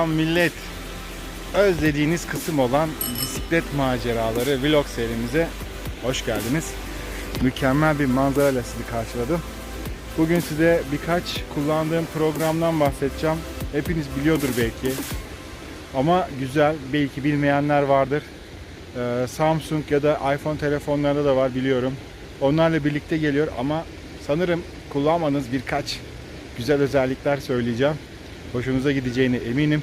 Selam millet. Özlediğiniz kısım olan bisiklet maceraları vlog serimize hoş geldiniz. Mükemmel bir manzarayla sizi karşıladım. Bugün size birkaç kullandığım programdan bahsedeceğim. Hepiniz biliyordur belki. Ama güzel, belki bilmeyenler vardır. Ee, Samsung ya da iPhone telefonlarda da var biliyorum. Onlarla birlikte geliyor ama sanırım kullanmanız birkaç güzel özellikler söyleyeceğim. Hoşunuza gideceğine eminim.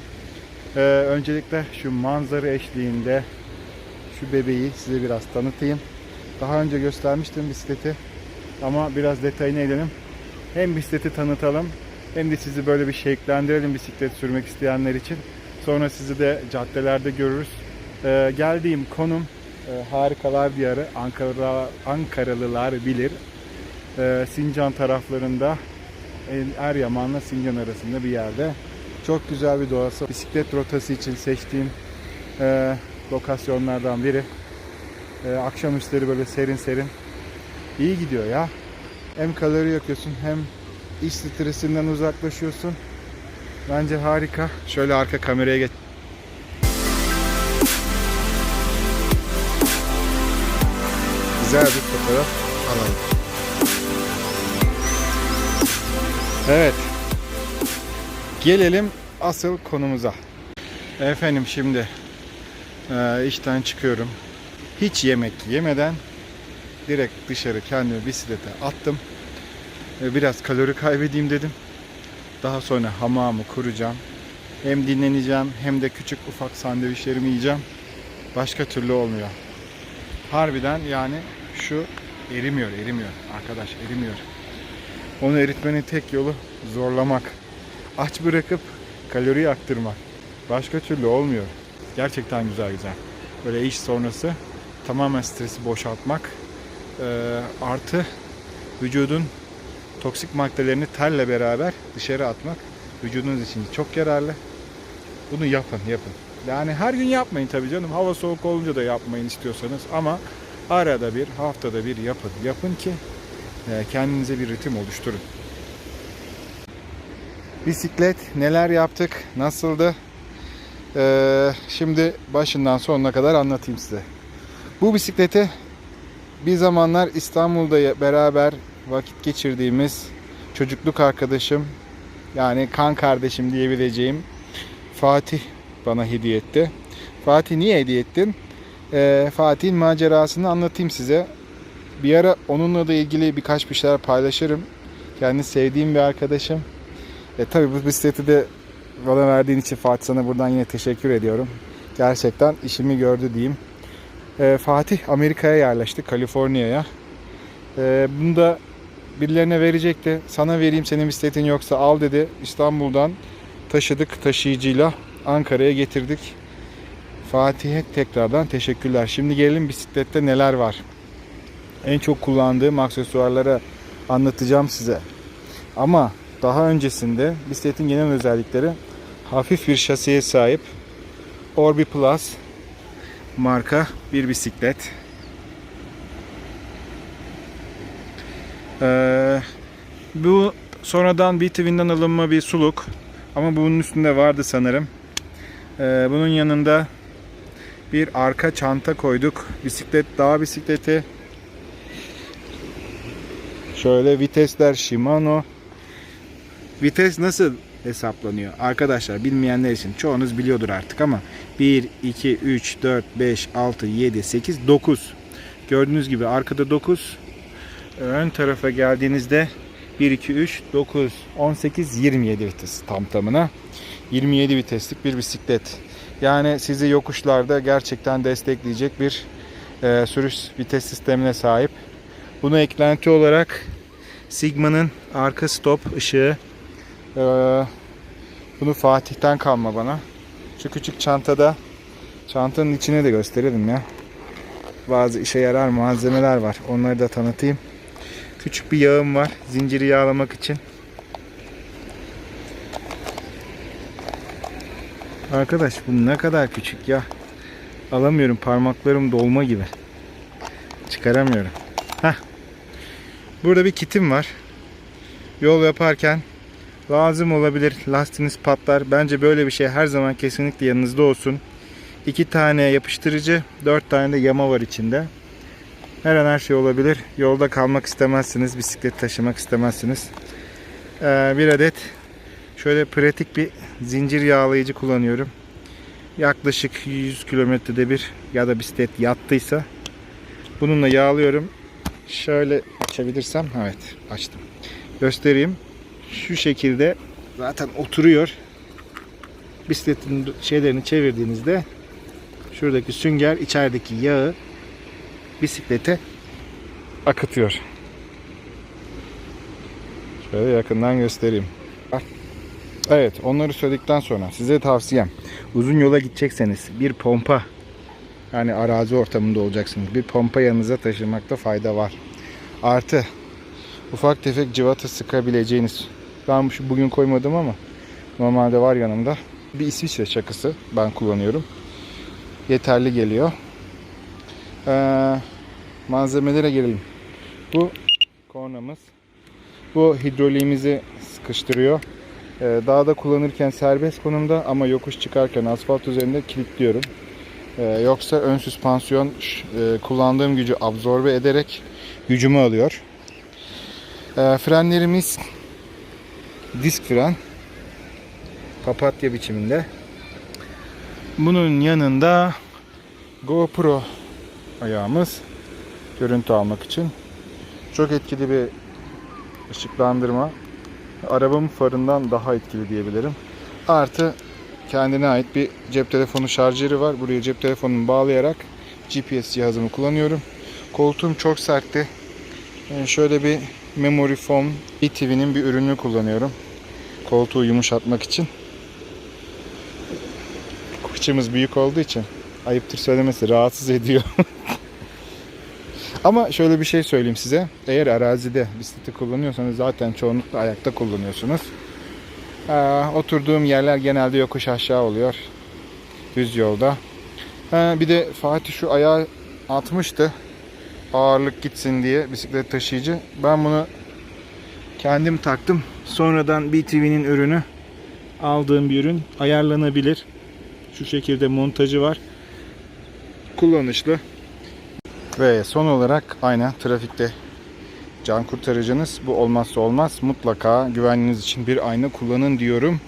Ee, öncelikle şu manzara eşliğinde şu bebeği size biraz tanıtayım. Daha önce göstermiştim bisikleti ama biraz detayına inelim. Hem bisikleti tanıtalım hem de sizi böyle bir şevklendirelim bisiklet sürmek isteyenler için. Sonra sizi de caddelerde görürüz. Ee, geldiğim konum e, harikalar diyarı Ankara Ankaralılar bilir. Ee, Sincan taraflarında Eryaman'la Sincan arasında bir yerde. Çok güzel bir doğası. Bisiklet rotası için seçtiğim e, lokasyonlardan biri. E, akşamüstleri böyle serin serin. İyi gidiyor ya. Hem kalori yakıyorsun hem iş stresinden uzaklaşıyorsun. Bence harika. Şöyle arka kameraya geç. Güzel bir fotoğraf alalım. Evet. Gelelim asıl konumuza. Efendim şimdi e, işten çıkıyorum. Hiç yemek yemeden direkt dışarı kendimi bisiklete attım. E, biraz kalori kaybedeyim dedim. Daha sonra hamamı kuracağım. Hem dinleneceğim hem de küçük ufak sandviçlerimi yiyeceğim. Başka türlü olmuyor. Harbiden yani şu erimiyor, erimiyor. Arkadaş erimiyor. Onu eritmenin tek yolu zorlamak. Aç bırakıp kalori yaktırmak. Başka türlü olmuyor. Gerçekten güzel güzel. Böyle iş sonrası tamamen stresi boşaltmak. Ee, artı vücudun toksik maddelerini terle beraber dışarı atmak vücudunuz için çok yararlı. Bunu yapın, yapın. Yani her gün yapmayın tabii canım. Hava soğuk olunca da yapmayın istiyorsanız ama arada bir, haftada bir yapın. Yapın ki kendinize bir ritim oluşturun. Bisiklet neler yaptık, nasıldı? Ee, şimdi başından sonuna kadar anlatayım size. Bu bisikleti bir zamanlar İstanbul'da beraber vakit geçirdiğimiz çocukluk arkadaşım yani kan kardeşim diyebileceğim Fatih bana hediye etti. Fatih niye hediye ettin? Ee, Fatih'in macerasını anlatayım size. Bir ara onunla da ilgili birkaç bir şeyler paylaşırım. Kendi sevdiğim bir arkadaşım. E, tabii bu bisikleti de bana verdiğin için Fatih sana buradan yine teşekkür ediyorum. Gerçekten işimi gördü diyeyim. E, Fatih Amerika'ya yerleşti, Kaliforniya'ya. E, bunu da birilerine verecekti. Sana vereyim senin bisikletin yoksa al dedi. İstanbul'dan taşıdık taşıyıcıyla Ankara'ya getirdik. Fatih'e tekrardan teşekkürler. Şimdi gelelim bisiklette neler var. En çok kullandığım aksesuarları anlatacağım size. Ama daha öncesinde bisikletin genel özellikleri hafif bir şasiye sahip Orbi Plus marka bir bisiklet. Ee, bu sonradan BTV'den alınma bir suluk ama bunun üstünde vardı sanırım. Ee, bunun yanında bir arka çanta koyduk. Bisiklet dağ bisikleti. Şöyle vitesler Shimano. Vites nasıl hesaplanıyor? Arkadaşlar bilmeyenler için çoğunuz biliyordur artık ama 1, 2, 3, 4, 5, 6, 7, 8, 9. Gördüğünüz gibi arkada 9. Ön tarafa geldiğinizde 1, 2, 3, 9, 18, 27 vites tam tamına. 27 viteslik bir bisiklet. Yani sizi yokuşlarda gerçekten destekleyecek bir e, sürüş vites sistemine sahip. Bunu eklenti olarak Sigma'nın arka stop ışığı ee, bunu Fatih'ten kalma bana. Şu küçük çantada çantanın içine de gösterelim ya. Bazı işe yarar malzemeler var. Onları da tanıtayım. Küçük bir yağım var. Zinciri yağlamak için. Arkadaş bu ne kadar küçük ya. Alamıyorum. Parmaklarım dolma gibi. Çıkaramıyorum. Heh. Burada bir kitim var. Yol yaparken Lazım olabilir. Lastiğiniz patlar. Bence böyle bir şey her zaman kesinlikle yanınızda olsun. İki tane yapıştırıcı, dört tane de yama var içinde. Her an her şey olabilir. Yolda kalmak istemezsiniz. Bisiklet taşımak istemezsiniz. Ee, bir adet şöyle pratik bir zincir yağlayıcı kullanıyorum. Yaklaşık 100 kilometrede bir ya da bisiklet yattıysa bununla yağlıyorum. Şöyle açabilirsem evet açtım. Göstereyim. Şu şekilde zaten oturuyor. Bisikletin şeylerini çevirdiğinizde şuradaki sünger içerideki yağı bisiklete akıtıyor. Şöyle yakından göstereyim. Evet onları söyledikten sonra size tavsiyem uzun yola gidecekseniz bir pompa yani arazi ortamında olacaksınız. Bir pompa yanınıza taşımakta fayda var. Artı ufak tefek cıvata sıkabileceğiniz. Ben şu bugün koymadım ama normalde var yanımda. Bir İsviçre çakısı ben kullanıyorum. Yeterli geliyor. Ee, malzemelere gelelim. Bu kornamız. Bu hidroliğimizi sıkıştırıyor. Ee, dağda kullanırken serbest konumda ama yokuş çıkarken asfalt üzerinde kilitliyorum. Ee, yoksa ön süspansiyon e, kullandığım gücü absorbe ederek gücümü alıyor. Ee, frenlerimiz disk fren. Papatya biçiminde. Bunun yanında GoPro ayağımız görüntü almak için. Çok etkili bir ışıklandırma. Arabamın farından daha etkili diyebilirim. Artı kendine ait bir cep telefonu şarjörü var. Buraya cep telefonumu bağlayarak GPS cihazımı kullanıyorum. Koltuğum çok sertti. Yani şöyle bir Memory Foam ETV'nin bir ürünü kullanıyorum. Koltuğu yumuşatmak için. Kıçımız büyük olduğu için ayıptır söylemesi rahatsız ediyor. Ama şöyle bir şey söyleyeyim size. Eğer arazide bisikleti kullanıyorsanız zaten çoğunlukla ayakta kullanıyorsunuz. Ee, oturduğum yerler genelde yokuş aşağı oluyor. Düz yolda. Ee, bir de Fatih şu ayağı atmıştı. Ağırlık gitsin diye bisiklet taşıyıcı. Ben bunu kendim taktım. Sonradan BTV'nin ürünü aldığım bir ürün ayarlanabilir. Şu şekilde montajı var. Kullanışlı. Ve son olarak aynen trafikte can kurtarıcınız. Bu olmazsa olmaz. Mutlaka güvenliğiniz için bir ayna kullanın diyorum.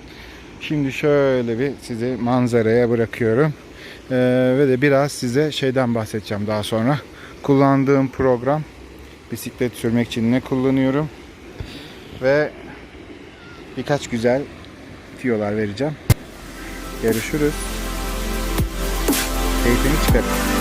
Şimdi şöyle bir sizi manzaraya bırakıyorum. Ee, ve de biraz size şeyden bahsedeceğim daha sonra. Kullandığım program bisiklet sürmek için ne kullanıyorum ve birkaç güzel tiyolar vereceğim. Görüşürüz. Keyfini çıkarın.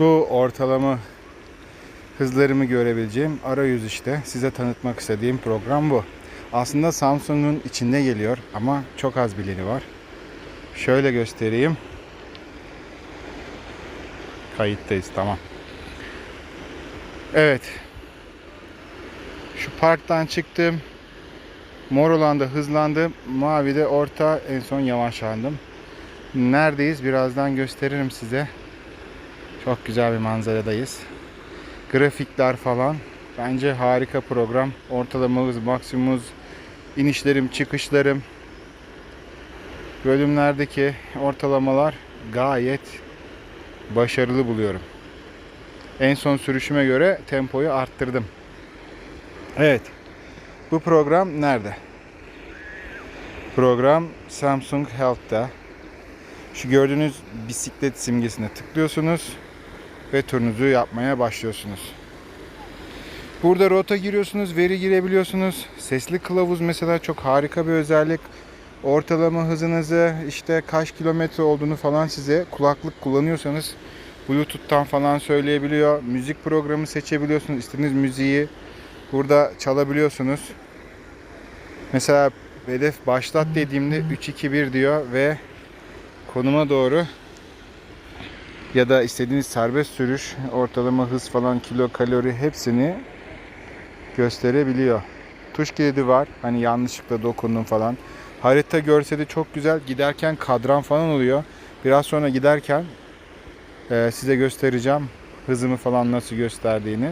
Bu ortalama hızlarımı görebileceğim arayüz işte. Size tanıtmak istediğim program bu. Aslında Samsung'un içinde geliyor ama çok az bileni var. Şöyle göstereyim. Kayıttayız tamam. Evet. Şu parktan çıktım. Mor olanda hızlandım. Mavide orta en son yavaşlandım. Neredeyiz? Birazdan gösteririm size. Çok güzel bir manzaradayız. Grafikler falan. Bence harika program. Ortalama hız, maksimum hız, inişlerim, çıkışlarım. Bölümlerdeki ortalamalar gayet başarılı buluyorum. En son sürüşüme göre tempoyu arttırdım. Evet. Bu program nerede? Program Samsung Health'ta. Şu gördüğünüz bisiklet simgesine tıklıyorsunuz ve turunuzu yapmaya başlıyorsunuz. Burada rota giriyorsunuz, veri girebiliyorsunuz. Sesli kılavuz mesela çok harika bir özellik. ortalama hızınızı işte kaç kilometre olduğunu falan size kulaklık kullanıyorsanız Bluetooth'tan falan söyleyebiliyor. Müzik programı seçebiliyorsunuz. İstediğiniz müziği burada çalabiliyorsunuz. Mesela hedef başlat dediğimde 3-2-1 diyor ve konuma doğru ya da istediğiniz serbest sürüş, ortalama hız falan, kilo kalori hepsini gösterebiliyor. Tuş kilidi var. Hani yanlışlıkla dokundum falan. Harita görseli çok güzel. Giderken kadran falan oluyor. Biraz sonra giderken e, size göstereceğim hızımı falan nasıl gösterdiğini.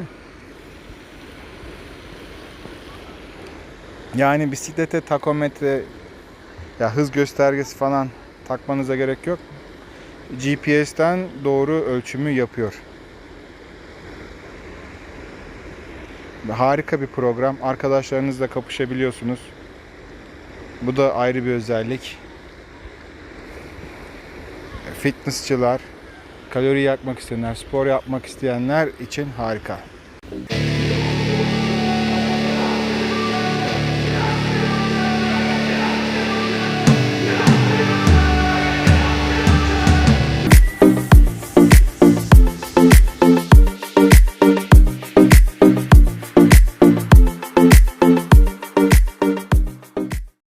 Yani bisiklete takometre ya hız göstergesi falan takmanıza gerek yok. GPS'ten doğru ölçümü yapıyor. Harika bir program. Arkadaşlarınızla kapışabiliyorsunuz. Bu da ayrı bir özellik. Fitnessçılar, kalori yakmak isteyenler, spor yapmak isteyenler için harika.